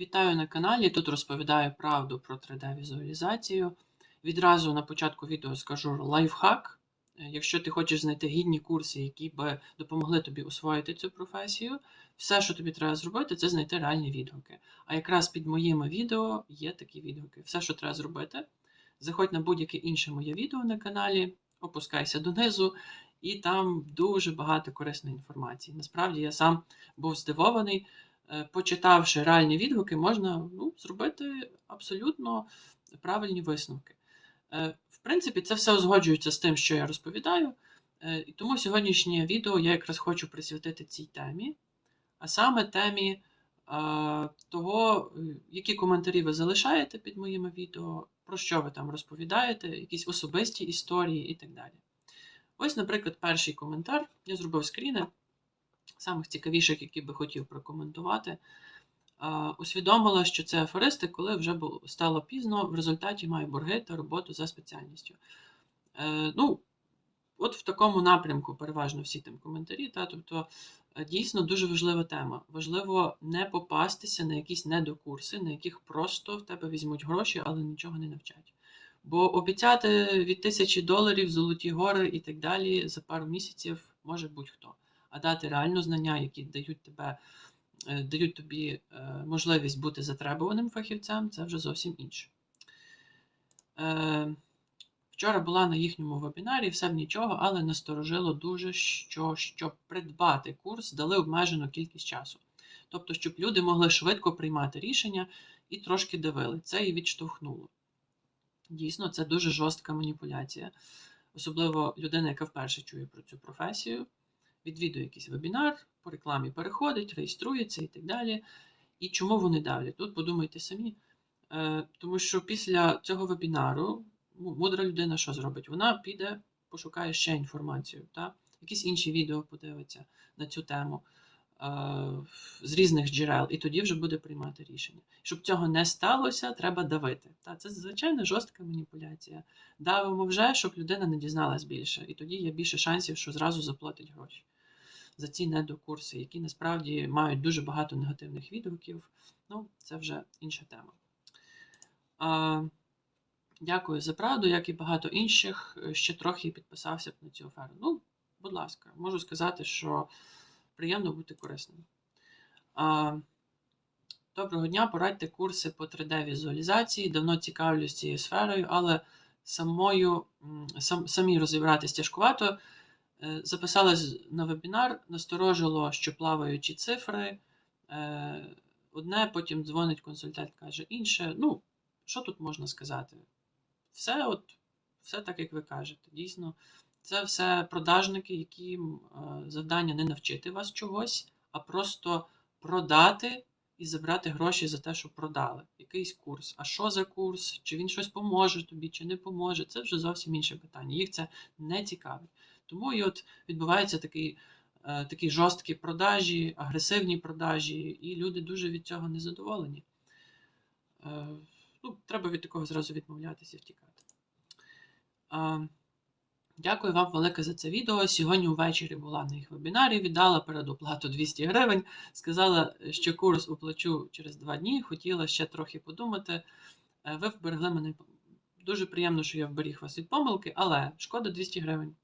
Вітаю на каналі. Тут розповідаю правду про 3D-візуалізацію. Відразу на початку відео скажу лайфхак. Якщо ти хочеш знайти гідні курси, які би допомогли тобі освоїти цю професію, все, що тобі треба зробити, це знайти реальні відгуки. А якраз під моїми відео є такі відгуки. Все, що треба зробити, заходь на будь-яке інше моє відео на каналі, опускайся донизу, і там дуже багато корисної інформації. Насправді я сам був здивований. Е, почитавши реальні відгуки, можна ну, зробити абсолютно правильні висновки. Е, В принципі, це все узгоджується з тим, що я розповідаю. Е, І тому сьогоднішнє відео я якраз хочу присвятити цій темі, а саме темі того, які коментарі ви залишаєте під моїми відео, про що ви там розповідаєте, якісь особисті історії і так далі. Ось, наприклад, перший коментар. Я зробив скріни самих цікавіших, які би хотів прокоментувати. Усвідомила, що це аферисти, коли вже стало пізно, в результаті маю борги та роботу за спеціальністю. Е, ну, от в такому напрямку переважно всі там коментарі. Та, тобто, е, дійсно дуже важлива тема. Важливо не попастися на якісь недокурси, на яких просто в тебе візьмуть гроші, але нічого не навчать. Бо обіцяти від тисячі доларів золоті гори і так далі за пару місяців може будь-хто а дати реально знання, які дають тебе, е, дають тобі е, можливість бути затребуваним фахівцем, це вже зовсім інше. Е, Вчора була на їхньому вебінарі, все б нічого, але насторожило дуже, що щоб придбати курс, дали обмежену кількість часу. Тобто, щоб люди могли швидко приймати рішення і трошки давили. Це і відштовхнуло. Дійсно, це дуже жорстка маніпуляція. Особливо людина, яка вперше чує про цю професію відвідує якийсь вебінар, по рекламі переходить, реєструється і так далі. І чому вони давлять? Тут подумайте самі. Е, Тому що після цього вебінару ну, мудра людина що зробить? Вона піде, пошукає ще інформацію, та? якісь інші відео подивиться на цю тему е, з різних джерел, і тоді вже буде приймати рішення. Щоб цього не сталося, треба давити. Та? Це звичайно жорстка маніпуляція. Давимо вже, щоб людина не дізналась більше, і тоді є більше шансів, що зразу заплатить гроші за ці недокурси, які насправді мають дуже багато негативних відгуків. Ну, це вже інша тема. А, Дякую за правду, як і багато інших. Ще трохи підписався б на цю оферу. Ну, будь ласка, можу сказати, що приємно бути корисним. А, Доброго дня, порадьте курси по 3D-візуалізації. Давно цікавлюсь цією сферою, але самою, сам, самі розібратись тяжкувато. Е, Записалась на вебінар, насторожило, що плаваючі цифри. Е, Одне, потім дзвонить консультант, каже інше. Ну, що тут можна сказати? Все, от, все так, як ви кажете. Дійсно, це все продажники, яким е, завдання не навчити вас чогось, а просто продати і забрати гроші за те, що продали. Якийсь курс. А що за курс? Чи він щось поможе тобі, чи не поможе? Це вже зовсім інше питання. Їх це не цікавить. Тому і от відбувається такий, е, такі жорсткі продажі, агресивні продажі, і люди дуже від цього незадоволені. Е, ну, треба від такого зразу відмовлятися і втікати. Е, Дякую вам велике за це відео. Сьогодні ввечері була на їх вебінарі, віддала передоплату 200 гривень. Сказала, що курс оплачу через два дні. Хотіла ще трохи подумати. Ви вберегли мене. Дуже приємно, що я вберіг вас від помилки, але шкода 200 гривень.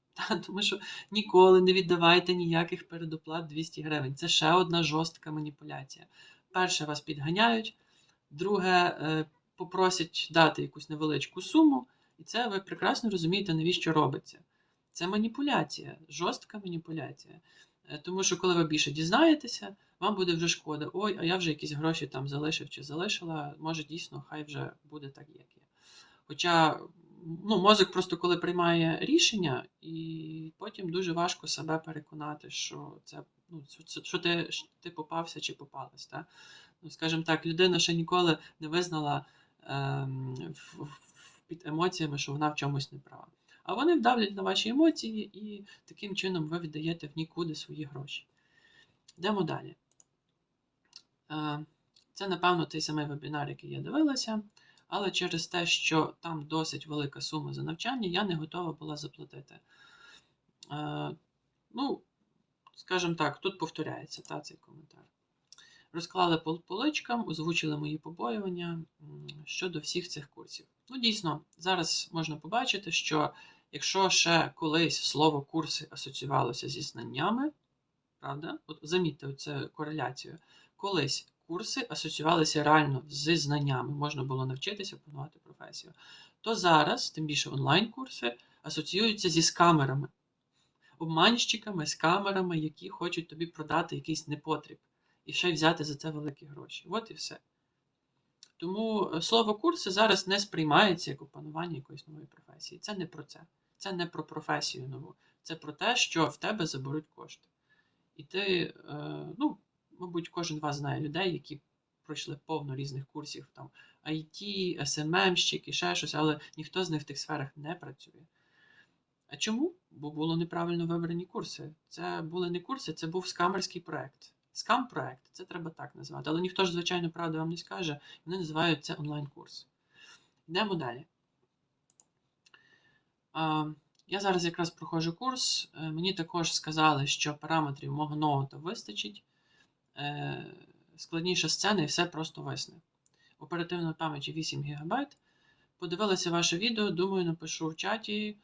Тому що ніколи не віддавайте ніяких передоплат 200 гривень. Це ще одна жорстка маніпуляція. Перше, вас підганяють, друге, е, попросять дати якусь невеличку суму, і це ви прекрасно розумієте, навіщо робиться. Це маніпуляція, жорстка маніпуляція. Е, Тому що, коли ви більше дізнаєтеся, вам буде вже шкода. Ой, а я вже якісь гроші там залишив чи залишила. Може, дійсно, хай вже буде так, як є. Хоча ну, мозок просто коли приймає рішення, і потім дуже важко себе переконати, що це ну, що- ти, ти попався чи попалась. Так? Ну, скажімо так, людина ще ніколи не визнала в, в- під емоціями, що вона в чомусь не права. А вони вдавлять на ваші емоції, і таким чином ви віддаєте в нікуди свої гроші. Йдемо далі. Е, Це, напевно, той самий вебінар, який я дивилася, але через те, що там досить велика сума за навчання, я не готова була заплатити. Е, Ну, скажімо так, тут повторяється та, цей коментар. розклали по поличкам, озвучили мої побоювання щодо всіх цих курсів. Ну, дійсно, зараз можна побачити, що якщо ще колись слово курси асоціювалося зі знаннями, правда? От замітьте цю кореляцію. Колись курси асоціювалися реально зі знаннями, можна було навчитися опанувати професію. То зараз, тим більше онлайн-курси, асоціюються зі скамерами, обманщиками, скамерами, які хочуть тобі продати якийсь непотріб і ще й взяти за це великі гроші. От і все. Тому е, слово курси зараз не сприймається як опанування якоїсь нової професії. Це не про це. Це не про професію нову. Це про те, що в тебе заберуть кошти. І ти, е, ну, мабуть, кожен з вас знає людей, які пройшли повно різних курсів, там IT, SMM-щик і ще щось, але ніхто з них в тих сферах не працює. А чому? Бо було неправильно вибрані курси. Це були не курси, це був скамерський проект. Скам-проект, це треба так назвати. Але ніхто ж, звичайно, правду вам не скаже. Вони називають це онлайн-курс. Йдемо далі. Я зараз якраз проходжу курс. Е, Мені також сказали, що параметрів мого ноута вистачить. Е, Складніша сцена і все просто висне. Оперативної пам'яті 8 ГБ. Подивилася ваше відео, думаю, напишу в чаті,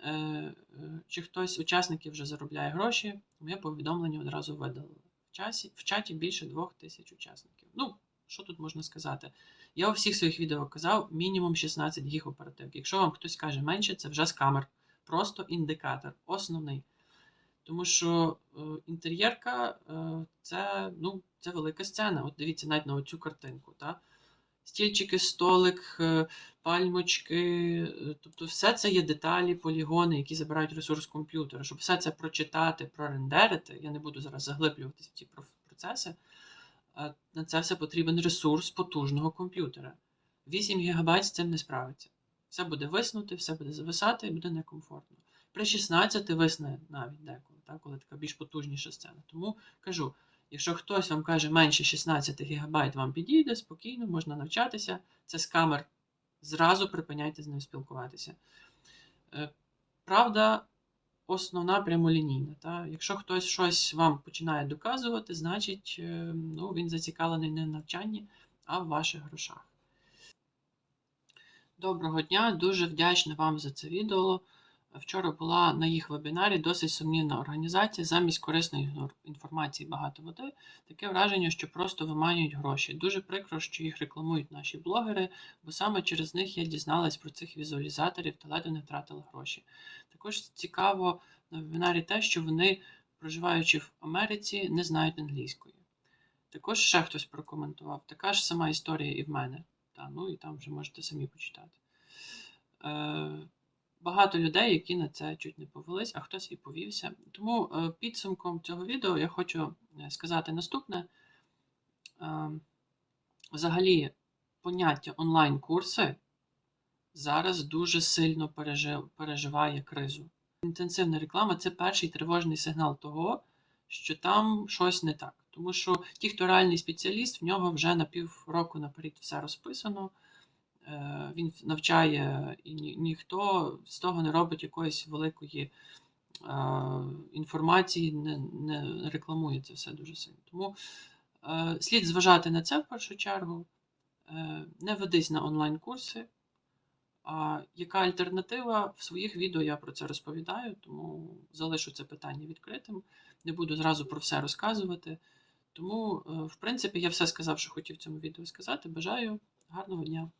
е, чи хтось з учасників вже заробляє гроші. Моє повідомлення одразу видалили. В, чаті більше 2000 учасників. Ну, що тут можна сказати? Я у всіх своїх відео казав мінімум 16 гіг оперативки. Якщо вам хтось каже менше, це вже з камер. Просто індикатор, основний. Тому що е, інтер'єрка е, це, ну, це велика сцена. От дивіться навіть на оцю картинку. Та? Стільчики, столик, е, пальмочки, тобто все це є деталі, полігони, які забирають ресурс комп'ютера. Щоб все це прочитати, прорендерити, я не буду зараз заглиблюватися в ці процеси. На це все потрібен ресурс потужного комп'ютера. 8 ГБ з цим не справиться. Все буде виснути, все буде зависати і буде некомфортно. При 16 висне навіть деколи, так, коли така більш потужніша сцена. Тому кажу, якщо хтось вам каже менше 16 ГБ вам підійде, спокійно, можна навчатися. Це з камер. Зразу припиняйте з ним спілкуватися. Е, Правда, основна прямолінійна. Та? Якщо хтось щось вам починає доказувати, значить е, ну, він зацікавлений не в навчанні, а в ваших грошах. Доброго дня, дуже вдячна вам за це відео. Вчора була на їх вебінарі досить сумнівна організація. Замість корисної інформації багато води. Таке враження, що просто виманюють гроші. Дуже прикро, що їх рекламують наші блогери, бо саме через них я дізналась про цих візуалізаторів та ледве не втратила гроші. Також цікаво на вебінарі те, що вони, проживаючи в Америці, не знають англійської. Також ще хтось прокоментував. Така ж сама історія і в мене. Та, ну і там вже можете самі почитати. Е, багато людей, які на це чуть не повелись, а хтось і повівся. Тому е, підсумком цього відео я хочу е, сказати наступне. Е, взагалі, поняття онлайн-курси зараз дуже сильно переживає кризу. Інтенсивна реклама це перший тривожний сигнал того, що там щось не так. Тому що ті, хто реальний спеціаліст, в нього вже на півроку наперед все розписано. Е, Він навчає, і ні- ніхто з того не робить якоїсь великої е, інформації, не, не рекламує це все дуже сильно. Тому е, слід зважати на це в першу чергу. Не ведись на онлайн-курси. А яка альтернатива? В своїх відео я про це розповідаю, тому залишу це питання відкритим. Не буду зразу про все розказувати. Тому, в принципі, я все сказав, що хотів в цьому відео сказати. Бажаю гарного дня!